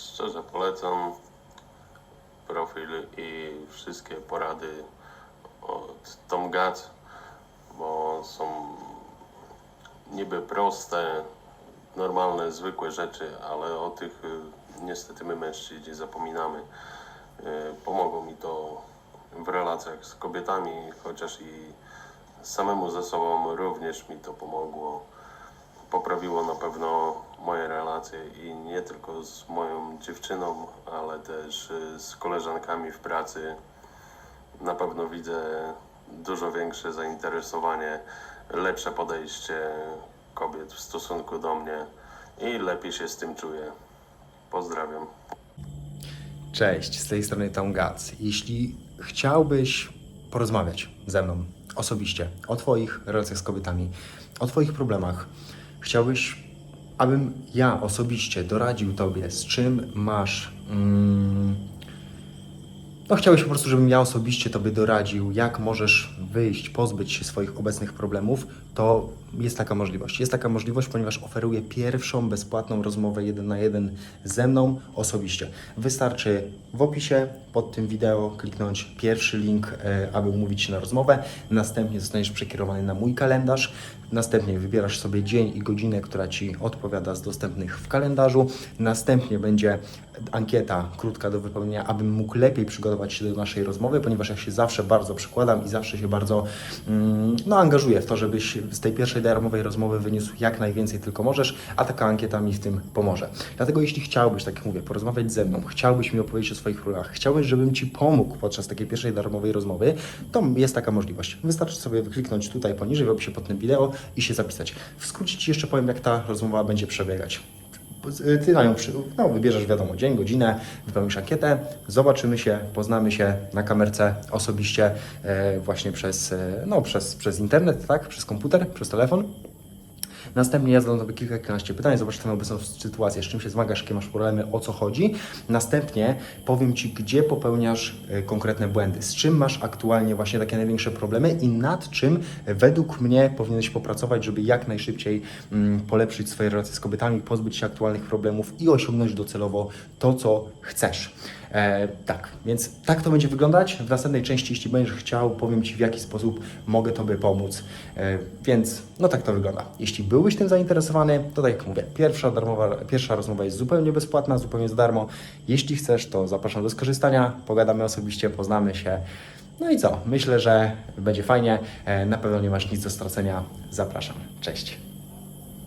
Szczerze polecam profil i wszystkie porady od Tom Gat, bo są niby proste, normalne, zwykłe rzeczy, ale o tych y, niestety my mężczyźni zapominamy. Y, Pomogło mi to w relacjach z kobietami, chociaż i samemu ze sobą również mi to pomogło. Poprawiło na pewno i nie tylko z moją dziewczyną, ale też y, z koleżankami w pracy. Na pewno widzę dużo większe zainteresowanie, lepsze podejście kobiet w stosunku do mnie i lepiej się z tym czuję. Pozdrawiam. Cześć, z tej strony Tom Gac. Jeśli chciałbyś porozmawiać ze mną osobiście o Twoich relacjach z kobietami, o Twoich problemach, chciałbyś, abym ja osobiście doradził Tobie, z czym masz. Mm, no, chciałeś po prostu, żebym ja osobiście Tobie doradził, jak możesz wyjść, pozbyć się swoich obecnych problemów, to jest taka możliwość. Jest taka możliwość, ponieważ oferuję pierwszą bezpłatną rozmowę jeden na jeden ze mną osobiście. Wystarczy w opisie pod tym wideo kliknąć pierwszy link, e, aby umówić się na rozmowę. Następnie zostaniesz przekierowany na mój kalendarz. Następnie wybierasz sobie dzień i godzinę, która Ci odpowiada z dostępnych w kalendarzu. Następnie będzie ankieta krótka do wypełnienia, abym mógł lepiej przygotować się do naszej rozmowy, ponieważ ja się zawsze bardzo przykładam i zawsze się bardzo mm, no, angażuję w to, żebyś z tej pierwszej darmowej rozmowy wyniósł jak najwięcej tylko możesz, a taka ankieta mi w tym pomoże. Dlatego jeśli chciałbyś, tak jak mówię, porozmawiać ze mną, chciałbyś mi opowiedzieć o swoich problemach, chciałbyś, żebym Ci pomógł podczas takiej pierwszej darmowej rozmowy, to jest taka możliwość. Wystarczy sobie wykliknąć tutaj poniżej w opisie pod tym wideo i się zapisać. W skrócie Ci jeszcze powiem, jak ta rozmowa będzie przebiegać. Ty na nią przy, no, wybierzesz, wiadomo, dzień, godzinę, wypełnisz ankietę, zobaczymy się, poznamy się na kamerce osobiście e, właśnie przez, e, no, przez, przez internet, tak? Przez komputer, przez telefon. Następnie ja zadam Tobie kilka, kilkanaście pytań, zobacz Twoją obecną sytuację, z czym się zmagasz, jakie masz problemy, o co chodzi. Następnie powiem Ci, gdzie popełniasz e, konkretne błędy, z czym masz aktualnie właśnie takie największe problemy i nad czym e, według mnie powinieneś popracować, żeby jak najszybciej mm, polepszyć swoje relacje z kobietami, pozbyć się aktualnych problemów i osiągnąć docelowo to, co chcesz. E, tak, więc tak to będzie wyglądać. W następnej części, jeśli będziesz chciał, powiem Ci, w jaki sposób mogę Tobie pomóc. E, więc no tak to wygląda. Jeśli byłbyś tym zainteresowany, to tak jak mówię, pierwsza, darmowa, pierwsza rozmowa jest zupełnie bezpłatna, zupełnie za darmo. Jeśli chcesz, to zapraszam do skorzystania, pogadamy osobiście, poznamy się. No i co? Myślę, że będzie fajnie. E, na pewno nie masz nic do stracenia. Zapraszam. Cześć.